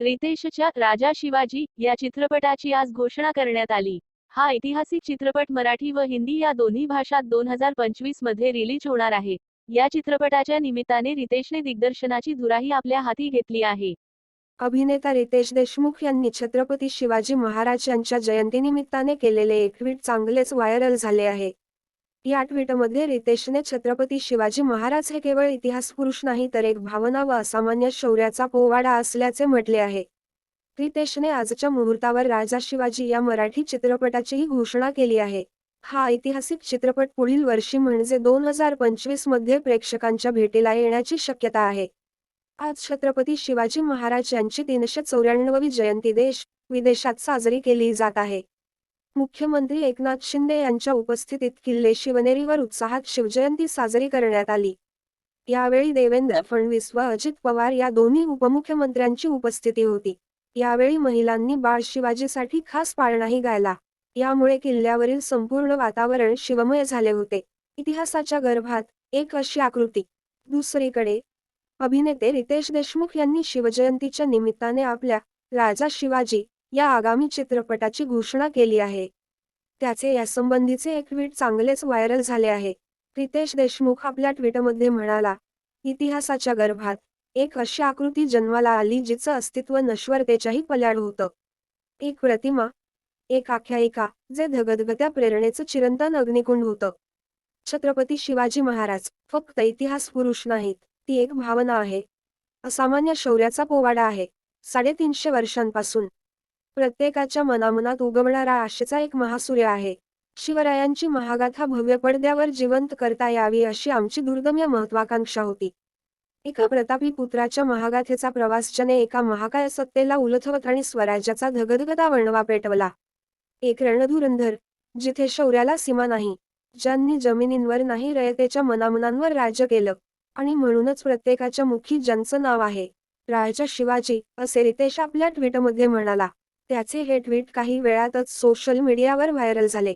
रितेशच्या राजा शिवाजी या चित्रपटाची आज घोषणा करण्यात आली. हा ऐतिहासिक चित्रपट मराठी व हिंदी या दोन्ही भाषात दोन हजार पंचवीसमध्ये रिलीज होणार आहे. या चित्रपटाच्या निमित्ताने रितेशने दिग्दर्शनाची धुराही आपल्या हाती घेतली आहे. अभिनेता रितेश देशमुख यांनी छत्रपती शिवाजी महाराज यांच्या जयंतीनिमित्ताने केलेले एक ट्विट चांगलेच व्हायरल झाले आहे. या ट्विटमध्ये रितेशने छत्रपती शिवाजी महाराज हे केवळ इतिहास पुरुष नाही तर एक भावना व असामान्य शौर्याचा पोवाडा असल्याचे म्हटले आहे. रितेशने आजच्या मुहूर्तावर राजा शिवाजी या मराठी चित्रपटाचीही घोषणा केली आहे. हा ऐतिहासिक चित्रपट पुढील वर्षी म्हणजे दोन हजार पंचवीसमध्ये प्रेक्षकांच्या भेटीला येण्याची शक्यता आहे. आज छत्रपती शिवाजी महाराज यांची तीनशे चौऱ्याण्णवी जयंती देश विदेशात साजरी केली जात आहे. मुख्यमंत्री एकनाथ शिंदे यांच्या उपस्थितीत किल्ले शिवनेरीवर उत्साहात शिवजयंती साजरी करण्यात आली. यावेळी देवेंद्र फडणवीस व अजित पवार या दोन्ही उपमुख्यमंत्र्यांची उपस्थिती होती. यावेळी महिलांनी बाळ शिवाजीसाठी खास पाळणाही गायला. यामुळे किल्ल्यावरील संपूर्ण वातावरण शिवमय झाले होते. इतिहासाच्या गर्भात एक अशी आकृती. दुसरीकडे अभिनेते रितेश देशमुख यांनी शिवजयंतीच्या निमित्ताने आपल्या राजा शिवाजी या आगामी चित्रपटाची घोषणा केली आहे. त्याचे यासंबंधीचे एक ट्विट चांगलेच व्हायरल झाले आहे. रितेश देशमुख आपल्या ट्विटमध्ये म्हणाला इतिहासाच्या गर्भात एक अशी आकृती जन्माला आली जिचं अस्तित्व नश्वरतेच्याही पल्याड होतं. एक प्रतिमा एक आख्यायिका जे धगधगत्या प्रेरणेचं चिरंतन अग्निकुंड होतं. छत्रपती शिवाजी महाराज फक्त इतिहास पुरुष नाहीत ती एक भावना आहे. असामान्य शौर्याचा पोवाडा आहे. साडेतीनशे वर्षांपासून प्रत्येकाच्या मनामनात उगवणारा आशेचा एक महासूर्य आहे. शिवरायांची महागाथा भव्य पडद्यावर जिवंत करता यावी अशी आमची दुर्दम्य महत्वाकांक्षा होती. एका प्रतापी पुत्राच्या महागाथेचा प्रवास ज्याने एका महाकाय सत्तेला उलथवत आणि स्वराज्याचा धगधगता वर्णवा पेटवला. एक रणधुरंधर जिथे शौर्याला सीमा नाही ज्यांनी जमिनींवर नाही रयतेच्या मनामनांवर राज्य केलं आणि म्हणूनच प्रत्येकाच्या मुखी ज्यांचं नाव आहे राजा शिवाजी असे रितेश आपल्या ट्विटमध्ये म्हणाला. त्याचे हे ट्विट काही वेळातच सोशल मीडियावर व्हायरल झाले.